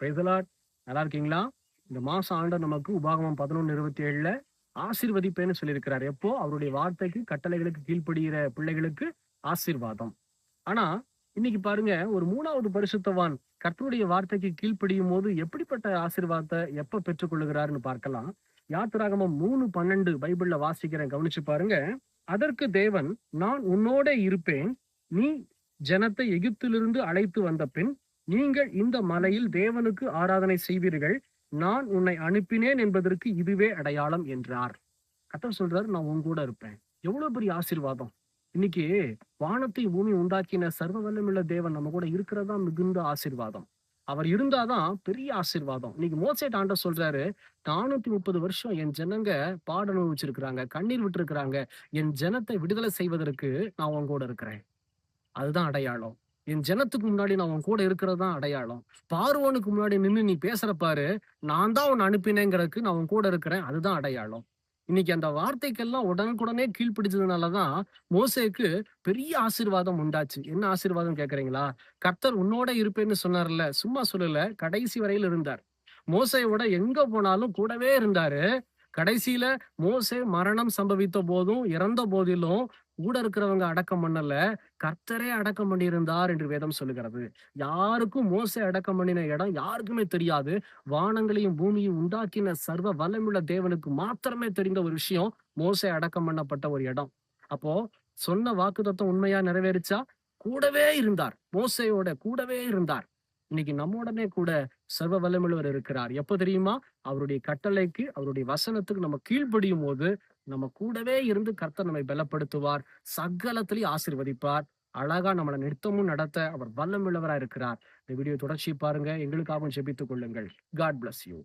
பிரைசலாட் நல்லா இருக்கீங்களா இந்த மாசம் ஆண்டு நமக்கு உபாகமம் பதினொன்று இருபத்தி ஏழுல ஆசிர்வதிப்பேன்னு சொல்லியிருக்கிறார். எப்போ? அவருடைய வார்த்தைக்கு கட்டளைகளுக்கு கீழ்ப்படுகிற பிள்ளைகளுக்கு ஆசீர்வாதம். ஆனா இன்னைக்கு பாருங்க ஒரு மூணாவது பரிசுத்தவான் கர்த்தருடைய வார்த்தைக்கு கீழ்ப்படியும் போது எப்படிப்பட்ட ஆசீர்வாதத்தை எப்ப பெற்றுக்கொள்ளுகிறாருன்னு பார்க்கலாம். யாத்திராகமம் மூணு பன்னெண்டு பைபிள்ல வாசிக்கிறேன் கவனிச்சு பாருங்க. அதற்கு தேவன் நான் உன்னோட இருப்பேன். நீ ஜனத்தை எகிப்திலிருந்து அழைத்து வந்த பின் நீங்கள் இந்த மலையில் தேவனுக்கு ஆராதனை செய்வீர்கள். நான் உன்னை அனுப்பினேன் என்பதற்கு இதுவே அடையாளம் என்றார். கத்தர் சொல்றாரு நான் உன் கூட இருப்பேன். எவ்வளவு பெரிய ஆசீர்வாதம். இன்னைக்கு வானத்தை பூமி உண்டாக்கின சர்வ வல்லமுள்ள தேவன் நம்ம கூட இருக்கிறதா மிகுந்த ஆசீர்வாதம். அவர் இருந்தாதான் பெரிய ஆசீர்வாதம். இன்னைக்கு மோசேட் ஆண்ட சொல்றாரு நானூத்தி முப்பது வருஷம் என் ஜனங்க பாட அனுபவிச்சிருக்கிறாங்க கண்ணீர் விட்டு இருக்கிறாங்க என் ஜனத்தை விடுதலை செய்வதற்கு நான் உன் கூட இருக்கிறேன். அதுதான் அடையாளம். என் ஜனத்துக்கு முன்னாடி நான் உன் கூட இருக்கிறது தான் அடையாளம். பார்வோனுக்கு முன்னாடி நின்று நீ பேசுற பாரு நான் தான் உன்னை அனுப்பினேங்கிறதுக்கு நான் உன் கூட இருக்கிறேன் அதுதான் அடையாளம். இன்னைக்கு அந்த வார்த்தைக்கெல்லாம் உடனுக்குடனே கீழ்ப்பிடிச்சதுனாலதான் மோசேக்கு பெரிய ஆசீர்வாதம் உண்டாச்சு. என்ன ஆசீர்வாதம் கேக்குறீங்களா? கர்த்தர் உன்னோட இருப்பேன்னு சொன்னார்ல சும்மா சொல்லல கடைசி வரையில் இருந்தார். மோசையோட எங்க போனாலும் கூடவே இருந்தாரு. கடைசியில மோசே மரணம் சம்பவித்த போதும் இறந்த போதிலும் கூட இருக்கிறவங்க அடக்கம் பண்ணல கர்த்தரே அடக்கம் பண்ணியிருந்தார் என்று வேதம் சொல்லுகிறது. யாருக்கும் மோசை அடக்கம் பண்ணின இடம் யாருக்குமே தெரியாது. வானங்களையும் பூமியும் உண்டாக்கின சர்வ வல்லமுள்ள தேவனுக்கு மாத்திரமே தெரிந்த ஒரு விஷயம் மோசை அடக்கம் பண்ணப்பட்ட ஒரு இடம். அப்போ சொன்ன வாக்குத்தத்தம் உண்மையா நிறைவேறிச்சா? கூடவே இருந்தார். மோசையோட கூடவே இருந்தார். இன்னைக்கு நம்மோடனே கூட சர்வ வல்லமிழவர் இருக்கிறார். எப்போ தெரியுமா? அவருடைய கட்டளைக்கு அவருடைய வசனத்துக்கு நம்ம கீழ்ப்படியும் போது நம்ம கூடவே இருந்து கர்த்தர் நம்மை பலப்படுத்துவார். சகலத்திலையும் ஆசிர்வதிப்பார். அழகா நம்மளை நிறுத்தமும் நடத்த அவர் வல்லமிழவராக இருக்கிறார். இந்த வீடியோ தொடர்ச்சி பாருங்க. எங்களுக்காகவும் ஜெபித்துக் கொள்ளுங்கள். God bless you